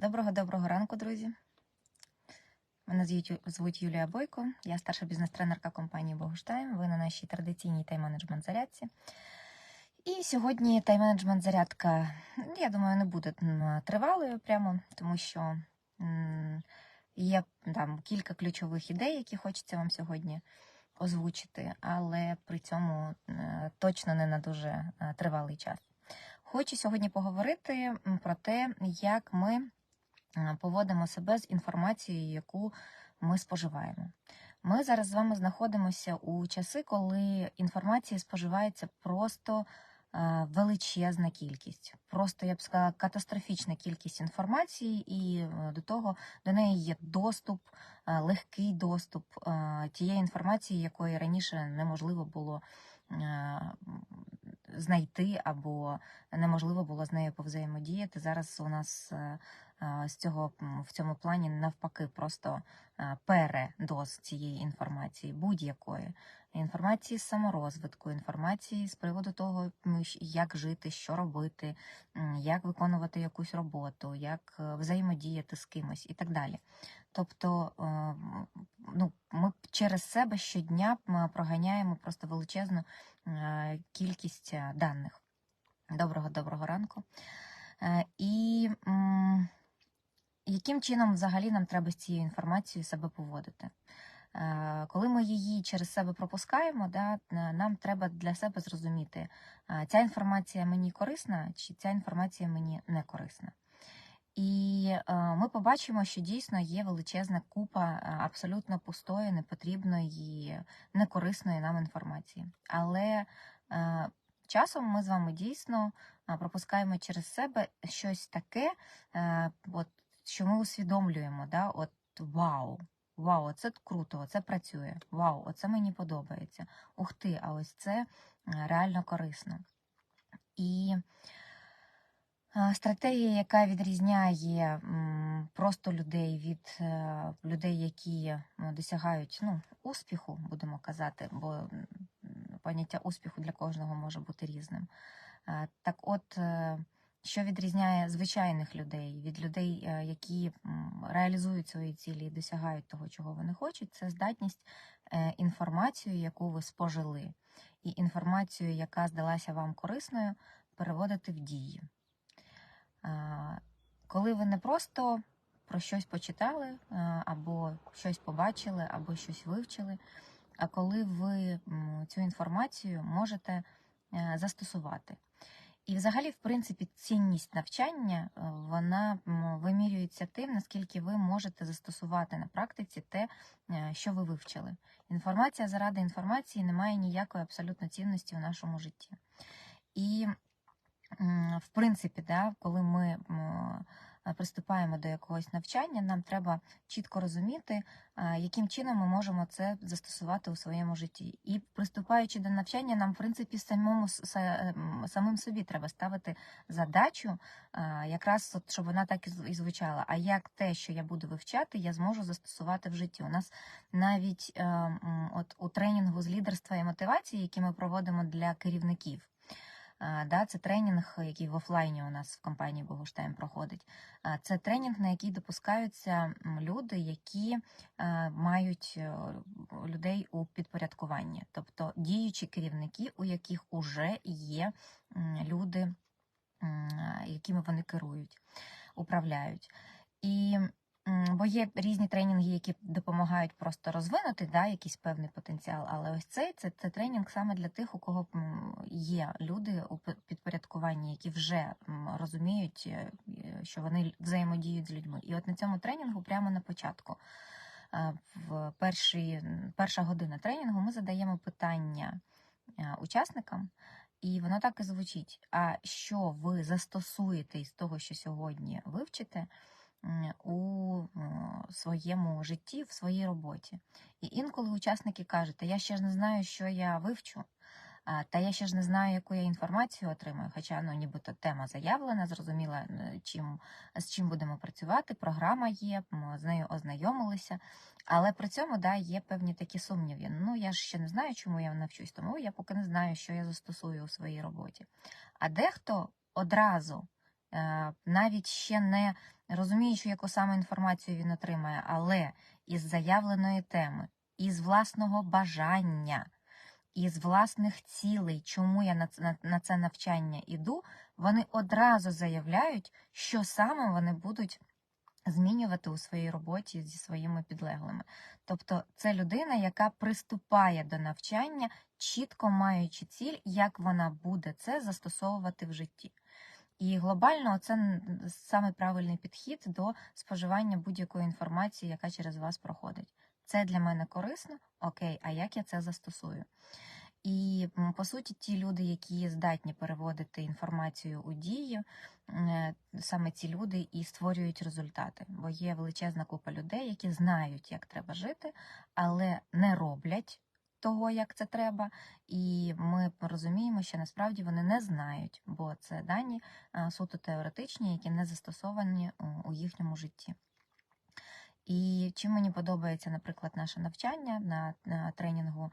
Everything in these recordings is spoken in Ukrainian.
Доброго доброго ранку, друзі. Мене звуть- Юлія Бойко, я старша бізнес-тренерка компанії Богуштайм. Ви на нашій традиційній тайм-менеджмент зарядці. І сьогодні тайм-менеджмент зарядка, я думаю, не буде тривалою прямо, тому що є там кілька ключових ідей, які хочеться вам сьогодні озвучити, але при цьому точно не на дуже е, тривалий час. Хочу сьогодні поговорити про те, як ми поводимо себе з інформацією, яку ми споживаємо. Ми зараз з вами знаходимося у часи, коли інформації споживається просто е, величезна кількість. Просто я б сказала, катастрофічна кількість інформації, і е, до того до неї є доступ, е, легкий доступ е, тієї інформації, якої раніше неможливо було е, знайти або неможливо було з нею повзаємодіяти. Зараз у нас е, е, з цього в цьому плані навпаки просто е, передоз цієї інформації, будь-якої інформації з саморозвитку, інформації з приводу того, як жити, що робити, як виконувати якусь роботу, як е, взаємодіяти з кимось і так далі. Тобто, е, ну, ми через себе щодня проганяємо просто величезну е, кількість е, даних. Доброго доброго ранку. Е, І яким чином взагалі нам треба з цією інформацією себе поводити? Е, Коли ми її через себе пропускаємо, да, нам треба для себе зрозуміти, е, ця інформація мені корисна чи ця інформація мені не корисна. І е, ми побачимо, що дійсно є величезна купа абсолютно пустої, непотрібної, некорисної нам інформації. Але часом ми з вами дійсно пропускаємо через себе щось таке, от, що ми усвідомлюємо, да, от вау. Вау, оце круто, оце працює. Вау, оце мені подобається. Ух ти, а ось це е, реально корисно. І е, стратегія, яка відрізняє просто людей від е, людей, які досягають ну, успіху, будемо казати, бо поняття успіху для кожного може бути різним. Так от, що відрізняє звичайних людей від людей, е, які реалізують свої цілі і досягають того, чого вони хочуть, це здатність е, інформацію, яку ви спожили, і інформацію, яка здалася вам корисною, переводити в дії. Коли ви не просто про щось почитали, е, або щось побачили, або щось вивчили, а коли ви цю інформацію можете застосувати. І, взагалі, в принципі, цінність навчання е, вона вимірюється тим, наскільки ви можете застосувати на практиці те, е, що ви вивчили. Інформація заради інформації не має ніякої абсолютно цінності в нашому житті. І, в принципі, да, коли ми приступаємо до якогось навчання, нам треба чітко розуміти, е, яким чином ми можемо це застосувати у своєму житті. І приступаючи до навчання, нам, в принципі, самому самим собі треба ставити задачу, е, якраз от, щоб вона так і звучала. А як те, що я буду вивчати, я зможу застосувати в житті? У нас навіть е, от у тренінгу з лідерства і мотивації, який ми проводимо для керівників. Да, це тренінг, який в офлайні у нас в компанії Богуштайм проходить. Це тренінг, на який допускаються люди, які мають е, людей у підпорядкуванні, тобто діючі керівники, у яких уже є люди, якими вони керують, управляють. І бо є різні тренінги, які допомагають просто розвинути да, якийсь певний потенціал. Але ось цей це, це тренінг саме для тих, у кого є люди у підпорядкуванні, які вже розуміють, е, що вони взаємодіють з людьми. І от на цьому тренінгу, прямо на початку, е, в перші, перша година тренінгу, ми задаємо питання е, учасникам. І воно так і звучить. А що ви застосуєте із того, що сьогодні вивчите у своєму житті, в своїй роботі? І інколи учасники кажуть, та я ще ж не знаю, що я вивчу, та я ще ж не знаю, яку я інформацію отримаю. Хоча ну, нібито тема заявлена, зрозуміла, чим, з чим будемо працювати, програма є, з нею ознайомилися. Але при цьому да, є певні такі сумніви. Ну, я ж ще не знаю, чому я навчусь, тому я поки не знаю, що я застосую у своїй роботі. А дехто одразу навіть ще не розуміючи, яку саме інформацію він отримає, але із заявленої теми, із власного бажання, із власних цілей, чому я на це, на, на це навчання іду, вони одразу заявляють, що саме вони будуть змінювати у своїй роботі зі своїми підлеглими. Тобто це людина, яка приступає до навчання, чітко маючи ціль, як вона буде це застосовувати в житті. І глобально це саме правильний підхід до споживання будь-якої інформації, яка через вас проходить. Це для мене корисно, окей, а як я це застосую? І по суті, ті люди, які здатні переводити інформацію у дію, е, саме ці люди і створюють результати. Бо є величезна купа людей, які знають, як треба жити, але не роблять того, як це треба. І ми розуміємо, що насправді вони не знають, бо це дані е, суто теоретичні, які не застосовані у- у їхньому житті. І чим мені подобається, наприклад, наше навчання на, тренінгу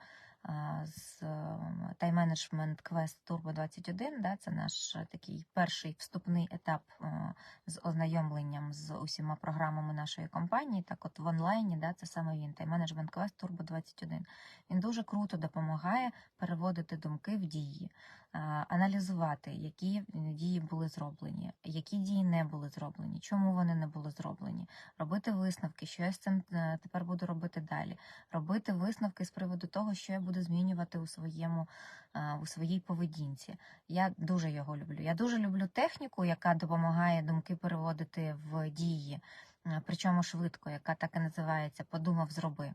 з ем, тайм-менеджмент квест Turbo 21, да, це наш е, такий перший вступний етап е, з ознайомленням з усіма програмами нашої компанії. Так, от в онлайні, да, це саме він, тайм-менеджмент квест Turbo 21. Він дуже круто допомагає переводити думки в дії, аналізувати, які дії були зроблені, які дії не були зроблені, чому вони не були зроблені робити висновки, що я з цим е, тепер буду робити далі, робити висновки з приводу того, що я буду змінювати у своєму е, у своїй поведінці. Я дуже його люблю. Я дуже люблю техніку, яка допомагає думки переводити в дії, е, причому швидко, яка так і називається Подумав, зроби.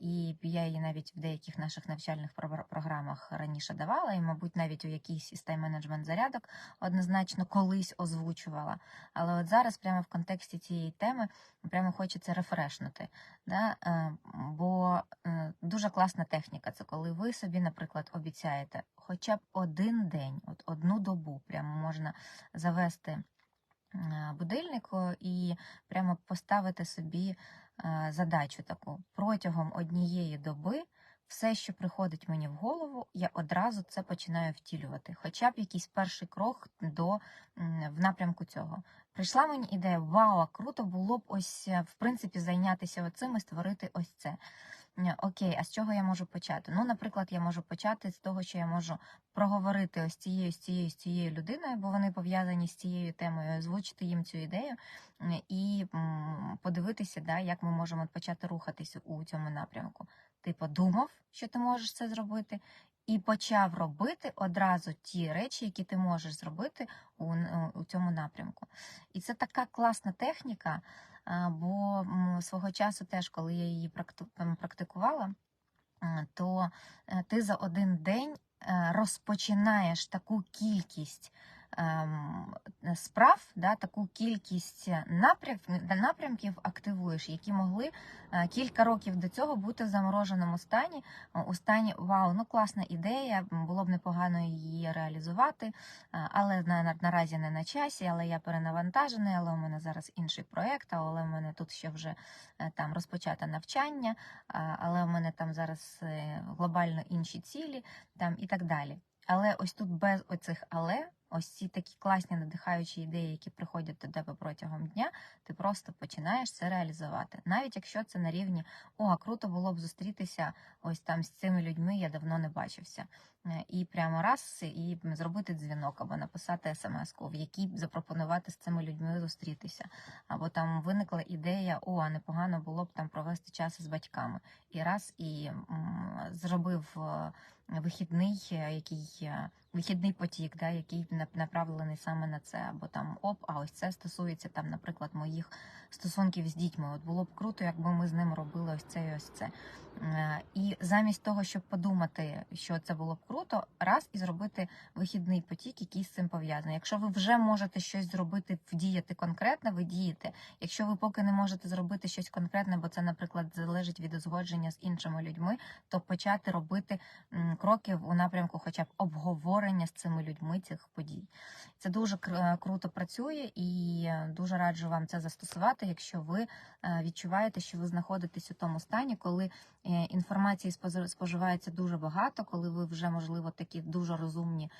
І я її навіть в деяких наших навчальних програмах раніше давала, і, мабуть, навіть у якійсь із тайм-менеджмент зарядок однозначно колись озвучувала. Але от зараз, прямо в контексті цієї теми, прямо хочеться рефрешнути. Да? Е, Бо е, дуже класна техніка. Це коли ви собі, наприклад, обіцяєте хоча б один день, от одну добу, прямо можна завести е, будильник і прямо поставити собі задачу таку протягом однієї доби. Все, що приходить мені в голову, я одразу це починаю втілювати. Хоча б якийсь перший крок до в напрямку цього. Прийшла мені ідея: вау, круто було б ось е, в принципі зайнятися оцим і створити ось це. Ня, Окей, а з чого я можу почати? Ну, наприклад, я можу почати з того, що я можу проговорити ось цією, з цією, з цією людиною, бо вони пов'язані з цією темою, озвучити їм цю ідею і подивитися, да, як ми можемо почати рухатись у цьому напрямку. Ти подумав, що ти можеш це зробити, і почав робити одразу ті речі, які ти можеш зробити у, у цьому напрямку. І це така класна техніка, бо свого часу теж, коли я її практикувала, то е, ти за один день е, розпочинаєш таку кількість справ, да, таку кількість напрям, напрямків активуєш, які могли е, кілька років до цього бути в замороженому стані, е, у стані вау, ну класна ідея, було б непогано її реалізувати, е, але на, на, наразі не на часі, але я перенавантажений, але у мене зараз інший проєкт, але у мене тут ще вже е, там розпочате навчання, але у мене там зараз е, глобально інші цілі там і так далі. Але ось тут без оцих але, ось ці такі класні надихаючі ідеї, які приходять до тебе протягом дня, ти просто починаєш це реалізувати. Навіть якщо це на рівні о, круто було б зустрітися ось там з цими людьми, я давно не бачився. Е, І прямо раз і зробити дзвінок або написати смс-ку, в якій запропонувати з цими людьми зустрітися. Або там виникла ідея, о, а непогано було б там провести час із батьками. І раз і зробив е, вихідний, е, який вихідний потік, да, який на- направлений саме на це, або там оп, а ось це стосується там, наприклад, моїх стосунків з дітьми. От було б круто, якби ми з ним робили ось це і ось це. Е, І замість того, щоб подумати, що це було б круто, раз і зробити вихідний потік, який з цим пов'язаний. Якщо ви вже можете щось зробити, вдіяти конкретно, ви дієте. Якщо ви поки не можете зробити щось конкретне, бо це, наприклад, залежить від узгодження з іншими людьми, то почати робити кроки у напрямку, хоча б обговорення з цими людьми цих подій. Це дуже кр- круто працює і е, дуже раджу вам це застосувати, якщо ви е, відчуваєте, що ви знаходитесь у тому стані, коли е, інформації споз- споживається дуже багато, коли ви вже можливо, такі дуже розумні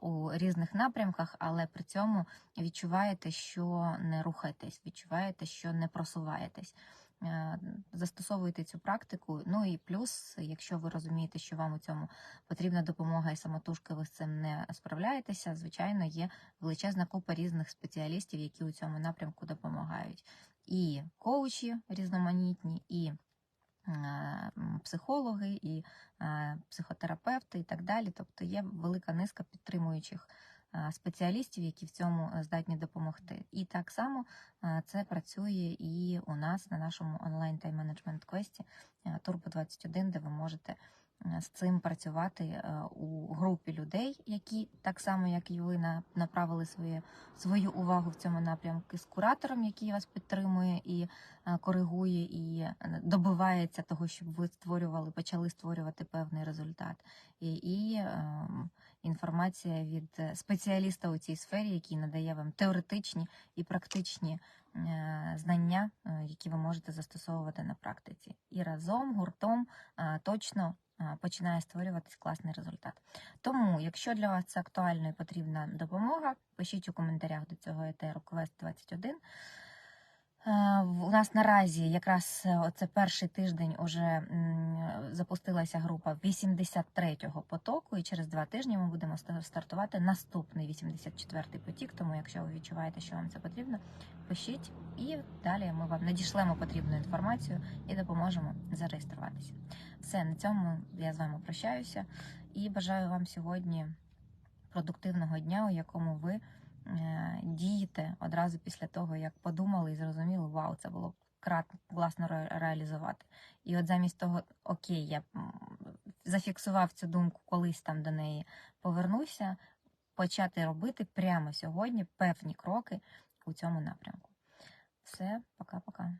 у різних напрямках, але при цьому відчуваєте, що не рухаєтесь, відчуваєте, що не просуваєтесь. Е, Застосовуйте цю практику. Ну і плюс, якщо ви розумієте, що вам у цьому потрібна допомога і самотужки ви з цим не справляєтеся, звичайно, є величезна купа різних спеціалістів, які у цьому напрямку допомагають. І коучі різноманітні, і е, психологи, і е, психотерапевти, і так далі. Тобто є велика низка підтримуючих е, спеціалістів, які в цьому е, здатні допомогти. І так само е, це працює і у нас на нашому онлайн тайм менеджмент квесті Turbo 21, де ви можете е, з цим працювати е, у групі людей, які так само, як і ви, направили своє, свою увагу в цьому напрямку, з куратором, який вас підтримує і е, коригує, і е, добивається того, щоб ви створювали, почали створювати певний результат. І, і ем, інформація від е, спеціаліста у цій сфері, який надає вам теоретичні і практичні е, знання, е, які ви можете застосовувати на практиці. І разом, гуртом е, точно е, починає створюватись класний результат. Тому, якщо для вас це актуально і потрібна допомога, пишіть у коментарях до цього етеру Quest 21. Е, У нас наразі якраз е, оце перший тиждень уже запустилася група 83-го потоку, і через два тижні ми будемо стартувати наступний 84-й потік. Тому, якщо ви відчуваєте, що вам це потрібно, пишіть, і далі ми вам надішлемо потрібну інформацію і допоможемо зареєструватися. Все на цьому я з вами прощаюся і бажаю вам сьогодні продуктивного дня, у якому ви дієте одразу після того, як подумали і зрозуміли, вау, це було б класно ре- реалізувати. І от замість того, окей, я зафіксував цю думку, колись там до неї повернуся, почати робити прямо сьогодні певні кроки у цьому напрямку. Все, пока-пока.